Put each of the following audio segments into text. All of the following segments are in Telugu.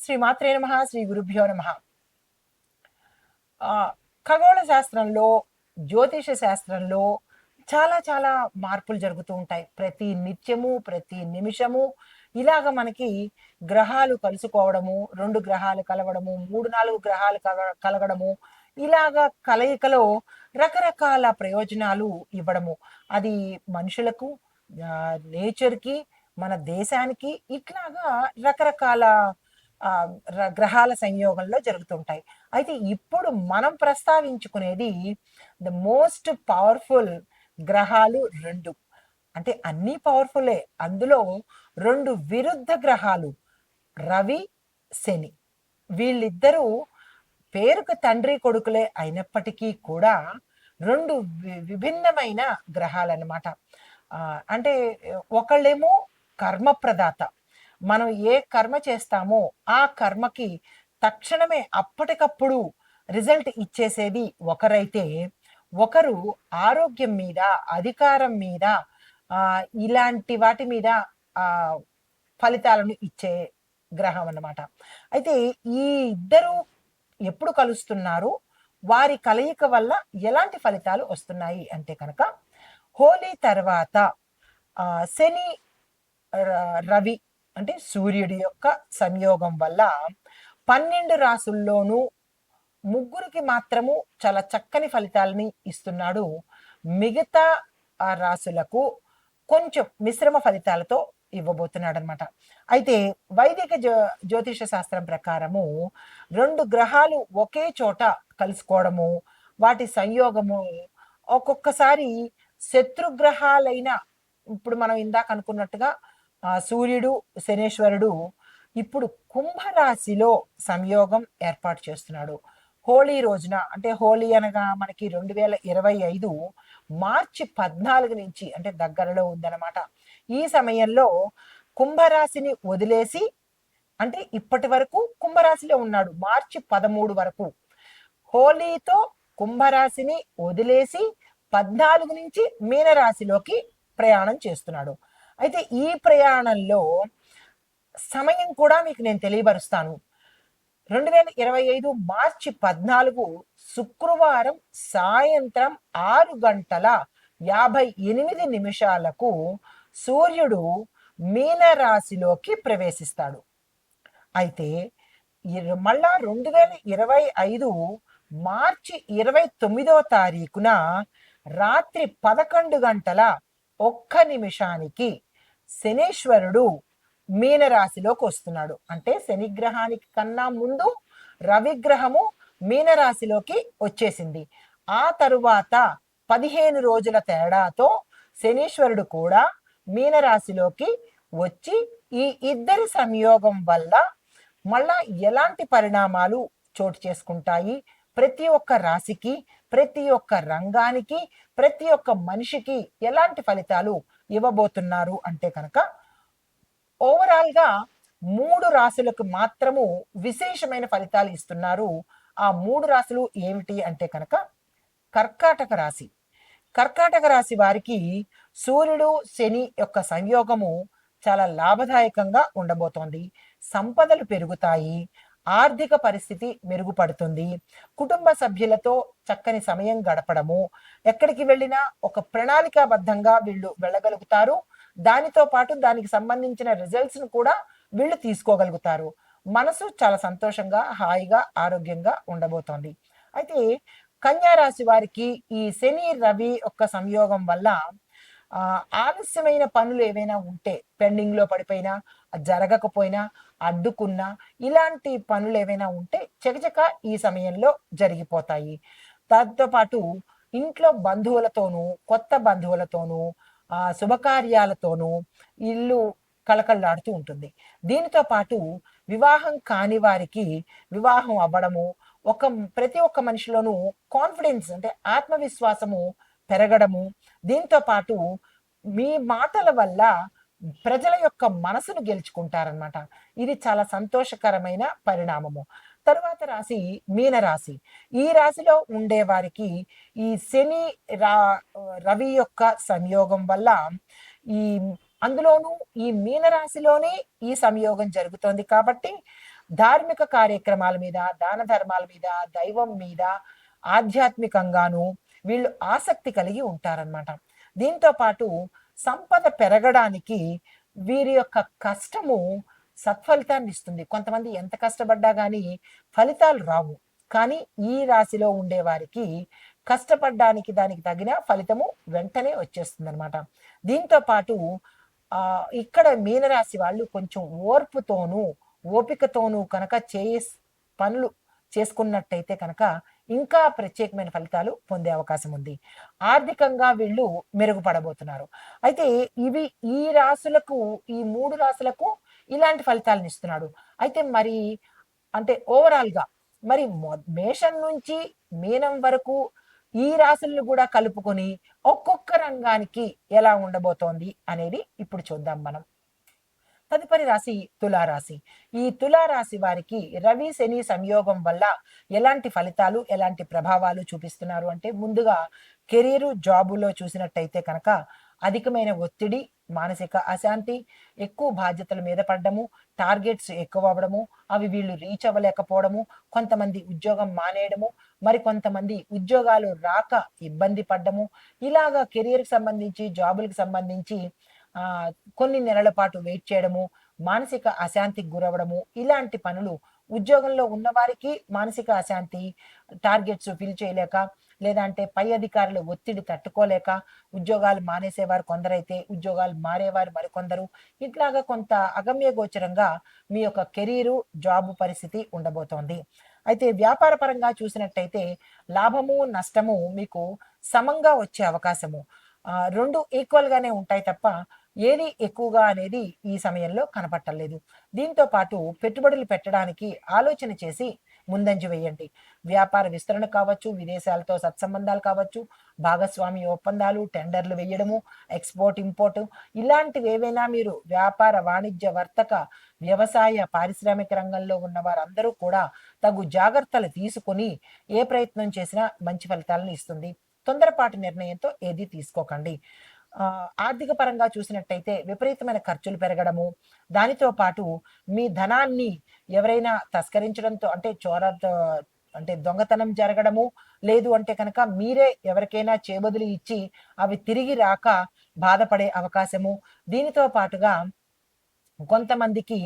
శ్రీ మాత్రే నమ శ్రీ గురుభ్యో నమ. ఖగోళ శాస్త్రంలో జ్యోతిష శాస్త్రంలో చాలా చాలా మార్పులు జరుగుతూ ఉంటాయి. ప్రతి నిత్యము ప్రతి నిమిషము ఇలాగ మనకి గ్రహాలు కలుసుకోవడము రెండు గ్రహాలు కలవడము మూడు నాలుగు గ్రహాలు కల- కలగడము ఇలాగ కలయికలో రకరకాల ప్రయోజనాలు ఇవ్వడము. అది మనుషులకు నేచర్కి మన దేశానికి ఇట్లాగా రకరకాల గ్రహాల సంయోగంలో జరుగుతుంటాయి. అయితే ఇప్పుడు మనం ప్రస్తావించుకునేది ద మోస్ట్ పవర్ఫుల్ గ్రహాలు రెండు. అంటే అన్నీ పవర్ఫులే. అందులో రెండు విరుద్ధ గ్రహాలు రవి శని. వీళ్ళిద్దరూ పేరుకు తండ్రి కొడుకులే అయినప్పటికీ కూడా రెండు వి- విభిన్నమైన గ్రహాలన్నమాట. అంటే ఒకళ్ళేమో కర్మప్రదాత మనం ఏ కర్మ చేస్తామో ఆ కర్మకి తక్షణమే అప్పటికప్పుడు రిజల్ట్ ఇచ్చేసేది ఒకరైతే ఒకరు ఆరోగ్యం మీద అధికారం మీద ఇలాంటి వాటి మీద ఫలితాలను ఇచ్చే గ్రహం అన్నమాట. అయితే ఈ ఇద్దరు ఎప్పుడు కలుస్తున్నారు? వారి కలయిక వల్ల ఎలాంటి ఫలితాలు వస్తున్నాయి అంటే కనుక హోలీ తర్వాత శని ర- రవి అంటే సూర్యుడి యొక్క సంయోగం వల్ల పన్నెండు రాసుల్లోనూ ముగ్గురికి మాత్రము చాలా చక్కని ఫలితాలని ఇస్తున్నాడు. మిగతా ఆ రాసులకు కొంచెం మిశ్రమ ఫలితాలతో ఇవ్వబోతున్నాడు అనమాట అయితే వైదిక జ్యో జ్యోతిష శాస్త్రం ప్రకారము రెండు గ్రహాలు ఒకే చోట కలుసుకోవడము వాటి సంయోగము ఒక్కొక్కసారి శత్రుగ్రహాలైన ఇప్పుడు మనం ఇందాక అనుకున్నట్టుగా ఆ, సూర్యుడు శనేశ్వరుడు ఇప్పుడు కుంభరాశిలో సంయోగం ఏర్పాటు చేస్తున్నాడు. హోళీ రోజున అంటే హోళీ అనగా మనకి రెండు వేల ఇరవై ఐదు మార్చి పద్నాలుగు నుంచి అంటే దగ్గరలో ఉందన్నమాట. ఈ సమయంలో కుంభరాశిని వదిలేసి అంటే ఇప్పటి వరకు కుంభరాశిలో ఉన్నాడు. మార్చి పదమూడు వరకు హోలీతో కుంభరాశిని వదిలేసి పద్నాలుగు నుంచి మీనరాశిలోకి ప్రయాణం చేస్తున్నాడు. అయితే ఈ ప్రయాణంలో సమయం కూడా మీకు నేను తెలియపరుస్తాను. రెండు వేల ఇరవై ఐదు మార్చి పద్నాలుగు శుక్రవారం సాయంత్రం ఆరు గంటల యాభై ఎనిమిది నిమిషాలకు సూర్యుడు మీనరాశిలోకి ప్రవేశిస్తాడు. అయితే మళ్ళా రెండు వేల ఇరవై ఐదు మార్చి ఇరవై తొమ్మిదో తారీఖున రాత్రి పదకొండు గంటల ఒక్క నిమిషానికి శనేశ్వరుడు మీనరాశిలోకి వస్తున్నాడు. అంటే శనిగ్రహానికి కన్నా ముందు రవిగ్రహము మీనరాశిలోకి వచ్చేసింది. ఆ తరువాత పదిహేను రోజుల తేడాతో శనీశ్వరుడు కూడా మీనరాశిలోకి వచ్చి ఈ ఇద్దరి సంయోగం వల్ల మళ్ళా ఎలాంటి పరిణామాలు చోటు చేసుకుంటాయి? ప్రతి ఒక్క రాశికి ప్రతి ఒక్క రంగానికి ప్రతి ఒక్క మనిషికి ఎలాంటి ఫలితాలు ఇవ్వబోతున్నారు అంటే కనుక ఓవరాల్గా మూడు రాశులకు మాత్రము విశేషమైన ఫలితాలు ఇస్తున్నారు. ఆ మూడు రాశులు ఏమిటి అంటే కనుక కర్కాటక రాశి. కర్కాటక రాశి వారికి సూర్యుడు శని యొక్క సంయోగము చాలా లాభదాయకంగా ఉండబోతోంది. సంపదలు పెరుగుతాయి. ఆర్థిక పరిస్థితి మెరుగుపడుతుంది. కుటుంబ సభ్యులతో చక్కని సమయం గడపడము. ఎక్కడికి వెళ్ళినా ఒక ప్రణాళికాబద్ధంగా వీళ్ళు వెళ్ళగలుగుతారు. దానితో పాటు దానికి సంబంధించిన రిజల్ట్స్ను కూడా వీళ్ళు తీసుకోగలుగుతారు. మనసు చాలా సంతోషంగా హాయిగా ఆరోగ్యంగా ఉండబోతోంది. అయితే కన్యా రాశి వారికి ఈ శని రవి యొక్క సంయోగం వల్ల ఆలస్యమైన పనులు ఏవైనా ఉంటే పెండింగ్లో పడిపోయినా జరగకపోయినా అడ్డుకున్నా ఇలాంటి పనులు ఏవైనా ఉంటే చకచక ఈ సమయంలో జరిగిపోతాయి. దాంతో పాటు ఇంట్లో బంధువులతోనూ కొత్త బంధువులతోనూ ఆ శుభకార్యాలతోనూ ఇల్లు కళకళలాడుతూ ఉంటుంది. దీనితో పాటు వివాహం కాని వారికి వివాహం అవ్వడము ఒక ప్రతి ఒక్క మనిషిలోనూ కాన్ఫిడెన్స్ అంటే ఆత్మవిశ్వాసము పెరగడము దీంతో పాటు మీ మాటల వల్ల ప్రజల యొక్క మనసును గెలుచుకుంటారనమాట ఇది చాలా సంతోషకరమైన పరిణామము. తరువాత రాశి మీనరాశి. ఈ రాశిలో ఉండే వారికి ఈ శని రా రవి యొక్క సంయోగం వల్ల ఈ అందులోనూ ఈ మీనరాశిలోనే ఈ సంయోగం జరుగుతోంది కాబట్టి ధార్మిక కార్యక్రమాల మీద దాన ధర్మాల మీద దైవం మీద ఆధ్యాత్మికంగాను వీళ్ళు ఆసక్తి కలిగి ఉంటారనమాట దీంతో పాటు సంపద పెరగడానికి వీరి యొక్క కష్టము సత్ఫలితాన్ని ఇస్తుంది. కొంతమంది ఎంత కష్టపడ్డా కానీ ఫలితాలు రావు. కానీ ఈ రాశిలో ఉండే వారికి కష్టపడ్డానికి దానికి తగిన ఫలితము వెంటనే వచ్చేస్తుంది అనమాట దీంతో పాటు ఆ ఇక్కడ మీనరాశి వాళ్ళు కొంచెం ఓర్పుతోనూ ఓపికతోనూ కనుక చేయ పనులు చేసుకున్నట్టయితే కనుక ఇంకా ప్రత్యేకమైన ఫలితాలు పొందే అవకాశం ఉంది. ఆర్థికంగా వీళ్ళు మెరుగుపడబోతున్నారు. అయితే ఇవి ఈ రాసులకు ఈ మూడు రాసులకు ఇలాంటి ఫలితాలను ఇస్తున్నాడు. అయితే మరి అంటే ఓవరాల్గా మరి మేషం నుంచి మీనం వరకు ఈ రాశులను కూడా కలుపుకొని ఒక్కొక్క రంగానికి ఎలా ఉండబోతోంది అనేది ఇప్పుడు చూద్దాం మనం. తదుపరి రాశి తులారాశి. ఈ తులారాశి వారికి రవి శని సంయోగం వల్ల ఎలాంటి ఫలితాలు ఎలాంటి ప్రభావాలు చూపిస్తున్నారు అంటే ముందుగా కెరీరు జాబులో చూసినట్టయితే కనుక అధికమైన ఒత్తిడి మానసిక అశాంతి ఎక్కువ బాధ్యతల మీద పడ్డము టార్గెట్స్ ఎక్కువ అవ్వడము అవి వీళ్ళు రీచ్ అవ్వలేకపోవడము కొంతమంది ఉద్యోగం మానేయడము మరి కొంతమంది ఉద్యోగాలు రాక ఇబ్బంది పడ్డము ఇలాగా కెరియర్కి సంబంధించి జాబులకు సంబంధించి కొన్ని నెలల పాటు వెయిట్ చేయడము మానసిక అశాంతికి గురవడము ఇలాంటి పనులు ఉద్యోగంలో ఉన్నవారికి మానసిక అశాంతి టార్గెట్స్ ఫిల్ చేయలేక లేదంటే పై అధికారుల ఒత్తిడి తట్టుకోలేక ఉద్యోగాలు మానేసేవారు కొందరైతే ఉద్యోగాలు మారేవారు మరికొందరు. ఇట్లాగా కొంత అగమ్య గోచరంగా మీ యొక్క కెరీరు జాబ్ పరిస్థితి ఉండబోతోంది. అయితే వ్యాపార పరంగా చూసినట్టయితే లాభము నష్టము మీకు సమంగా వచ్చే అవకాశము. రెండు ఈక్వల్గానే ఉంటాయి తప్ప ఏది ఎక్కువగా అనేది ఈ సమయంలో కనపట్టలేదు దీంతో పాటు పెట్టుబడులు పెట్టడానికి ఆలోచన చేసి ముందంజ వేయండి. వ్యాపార విస్తరణ కావచ్చు విదేశాలతో సత్సంబంధాలు కావచ్చు భాగస్వామి ఒప్పందాలు టెండర్లు వేయడము ఎక్స్పోర్ట్ ఇంపోర్ట్ ఇలాంటివి ఏవైనా మీరు వ్యాపార వాణిజ్య వర్తక వ్యవసాయ పారిశ్రామిక రంగంలో ఉన్న వారందరూ కూడా తగు జాగ్రత్తలు తీసుకుని ఏ ప్రయత్నం చేసినా మంచి ఫలితాలను ఇస్తుంది. తొందరపాటు నిర్ణయంతో ఏది తీసుకోకండి. ఆర్థిక పరంగా చూసినట్టయితే విపరీతమైన ఖర్చులు పెరగడము దానితో పాటు మీ ధనాన్ని ఎవరైనా తస్కరించడంతో అంటే చోర అంటే దొంగతనం జరగడము లేదు అంటే కనుక మీరే ఎవరికైనా చేబదులు ఇచ్చి అవి తిరిగి రాక బాధపడే అవకాశము. దీనితో పాటుగా కొంతమందికి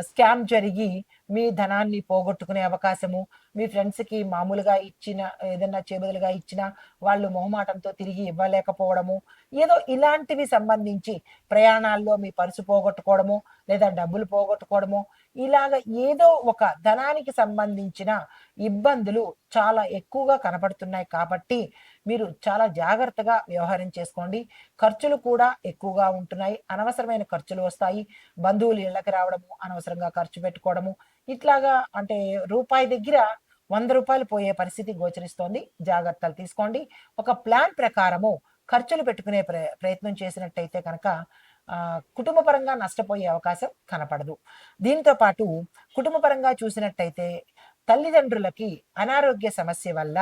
స్కామ్ జరిగి మీ ధనాన్ని పోగొట్టుకునే అవకాశము మీ ఫ్రెండ్స్కి మామూలుగా ఇచ్చిన ఏదైనా చేబదులుగా ఇచ్చిన వాళ్ళు మొహమాటంతో తిరిగి ఇవ్వలేకపోవడము ఏదో ఇలాంటివి సంబంధించి ప్రయాణాల్లో మీ పరుసు పోగొట్టుకోవడము లేదా డబ్బులు పోగొట్టుకోవడము ఇలాగ ఏదో ఒక ధనానికి సంబంధించిన ఇబ్బందులు చాలా ఎక్కువగా కనపడుతున్నాయి కాబట్టి మీరు చాలా జాగ్రత్తగా వ్యవహారం చేసుకోండి. ఖర్చులు కూడా ఎక్కువగా ఉంటున్నాయి. అనవసరమైన ఖర్చులు వస్తాయి. బంధువులు ఇళ్ళకి రావడము అనవసరంగా ఖర్చు పెట్టుకోవడము ఇట్లాగా అంటే రూపాయి దగ్గర వంద రూపాయలు పోయే పరిస్థితి గోచరిస్తోంది. జాగ్రత్తలు తీసుకోండి. ఒక ప్లాన్ ప్రకారము ఖర్చులు పెట్టుకునే ప్రయత్నం చేసినట్టయితే కనుక కుటుంబపరంగా నష్టపోయే అవకాశం కనపడదు. దీంతో పాటు కుటుంబపరంగా చూసినట్టయితే తల్లిదండ్రులకి అనారోగ్య సమస్య వల్ల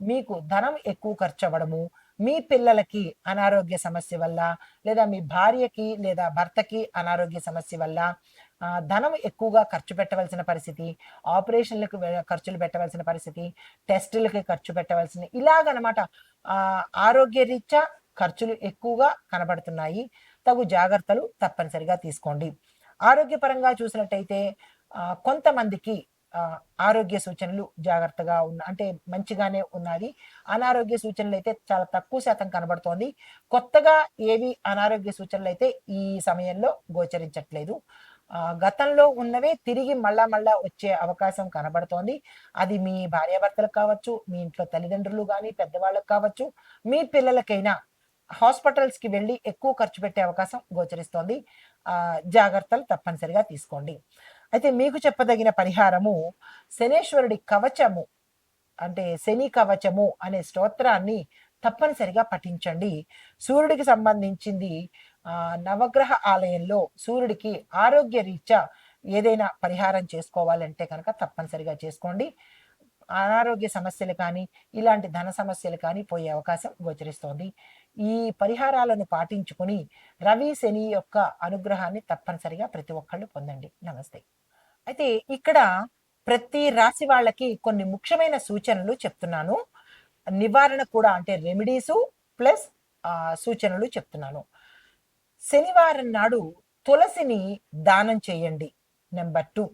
మీకు ధనం ఎక్కువ ఖర్చు అవ్వడము మీ పిల్లలకి అనారోగ్య సమస్య వల్ల లేదా మీ భార్యకి లేదా భర్తకి అనారోగ్య సమస్య వల్ల ధనం ఎక్కువగా ఖర్చు పెట్టవలసిన పరిస్థితి ఆపరేషన్లకు ఖర్చులు పెట్టవలసిన పరిస్థితి టెస్టులకి ఖర్చు పెట్టవలసిన ఇలాగనమాట ఆరోగ్య రీత్యా ఖర్చులు ఎక్కువగా కనబడుతున్నాయి. తగు జాగ్రత్తలు తప్పనిసరిగా తీసుకోండి. ఆరోగ్యపరంగా చూసినట్టయితే కొంతమందికి ఆరోగ్య సూచనలు జాగ్రత్తగా ఉన్న అంటే మంచిగానే ఉన్నది. అనారోగ్య సూచనలు అయితే చాలా తక్కువ శాతం కనబడుతోంది. కొత్తగా ఏవి అనారోగ్య సూచనలు అయితే ఈ సమయంలో గోచరించట్లేదు. గతంలో ఉన్నవే తిరిగి మళ్ళా మళ్ళా వచ్చే అవకాశం కనబడుతోంది. అది మీ భార్యాభర్తలకు కావచ్చు మీ ఇంట్లో తల్లిదండ్రులు కానీ పెద్దవాళ్ళకు కావచ్చు మీ పిల్లలకైనా హాస్పిటల్స్కి వెళ్ళి ఎక్కువ ఖర్చు పెట్టే అవకాశం గోచరిస్తోంది. జాగ్రత్తలు తప్పనిసరిగా తీసుకోండి. అయితే మీకు చెప్పదగిన పరిహారము శనేశ్వరుడి కవచము అంటే శని కవచము అనే స్తోత్రాన్ని తప్పనిసరిగా పఠించండి. సూర్యుడికి సంబంధించింది నవగ్రహ ఆలయంలో సూర్యుడికి ఆరోగ్య రీత్యా ఏదైనా పరిహారం చేసుకోవాలంటే కనుక తప్పనిసరిగా చేసుకోండి. అనారోగ్య సమస్యలు కానీ ఇలాంటి ధన సమస్యలు కానీ పోయే అవకాశం గోచరిస్తోంది. ఈ పరిహారాలను పాటించుకుని రవి శని యొక్క అనుగ్రహాన్ని తప్పనిసరిగా ప్రతి ఒక్కళ్ళు పొందండి. నమస్తే. అయితే ఇక్కడ ప్రతి రాశి వాళ్ళకి కొన్ని ముఖ్యమైన సూచనలు చెప్తున్నాను. నివారణ కూడా అంటే రెమెడీసు ప్లస్ సూచనలు చెప్తున్నాను. శనివారం నాడు తులసిని దానం చేయండి. Number two.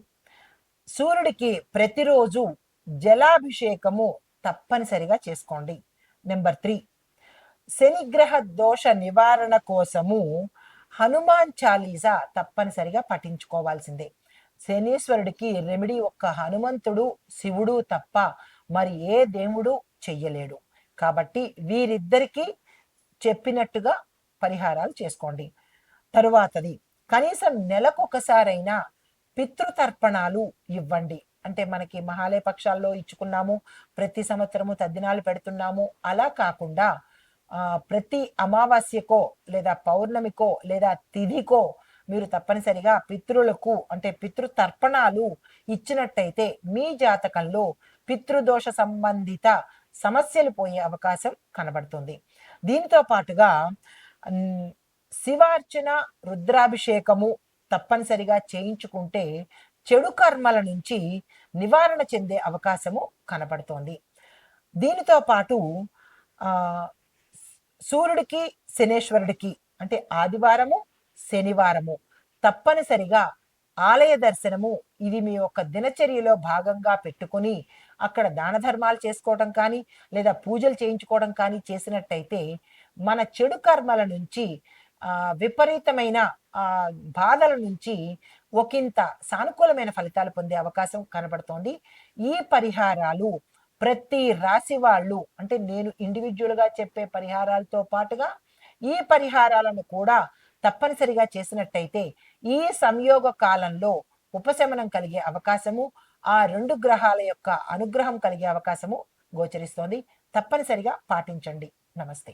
సూర్యుడికి ప్రతిరోజు జలాభిషేకము తప్పనిసరిగా చేసుకోండి. నెంబర్ త్రీ శనిగ్రహ దోష నివారణ కోసము హనుమాన్ చాలీసా తప్పనిసరిగా పఠించుకోవాల్సిందే. శనీశ్వరుడికి రెమెడీ ఒక్క హనుమంతుడు శివుడు తప్ప మరి ఏ దేవుడు చెయ్యలేడు. కాబట్టి వీరిద్దరికీ చెప్పినట్టుగా పరిహారాలు చేసుకోండి. తరువాతది కనీసం నెలకొకసారైనా పితృతర్పణాలు ఇవ్వండి. అంటే మనకి మహాలయ పక్షాల్లో ఇచ్చుకున్నాము ప్రతి సంవత్సరము తద్దినాలు పెడుతున్నాము. అలా కాకుండా ప్రతి అమావాస్యకో లేదా పౌర్ణమికో లేదా తిథికో మీరు తప్పనిసరిగా పితృలకు అంటే పితృతర్పణాలు ఇచ్చినట్టయితే మీ జాతకంలో పితృదోష సంబంధిత సమస్యలు పోయే అవకాశం కనబడుతుంది. దీనితో పాటుగా శివార్చన రుద్రాభిషేకము తప్పనిసరిగా చేయించుకుంటే చెడు కర్మల నుంచి నివారణ చెందే అవకాశము కనపడుతోంది దీనితో పాటు సూర్యుడికి శనేశ్వరుడికి అంటే ఆదివారము శనివారము తప్పనిసరిగా ఆలయ దర్శనము ఇది మీ యొక్క దినచర్యలో భాగంగా పెట్టుకొని అక్కడ దాన ధర్మాలు చేసుకోవడం కానీ లేదా పూజలు చేయించుకోవడం కానీ చేసినట్టయితే మన చెడు కర్మల నుంచి విపరీతమైన ఆ బాధల నుంచి ఒకంత సానుకూలమైన ఫలితాలు పొందే అవకాశం కనబడుతోంది. ఈ పరిహారాలు ప్రతి రాశి వాళ్ళు అంటే నేను ఇండివిజువల్గా చెప్పే పరిహారాలతో పాటుగా ఈ పరిహారాలను కూడా తప్పనిసరిగా చేసినట్టయితే ఈ సంయోగ కాలంలో ఉపశమనం కలిగే అవకాశము ఆ రెండు గ్రహాల యొక్క అనుగ్రహం కలిగే అవకాశము గోచరిస్తోంది. తప్పనిసరిగా పాటించండి. నమస్తే.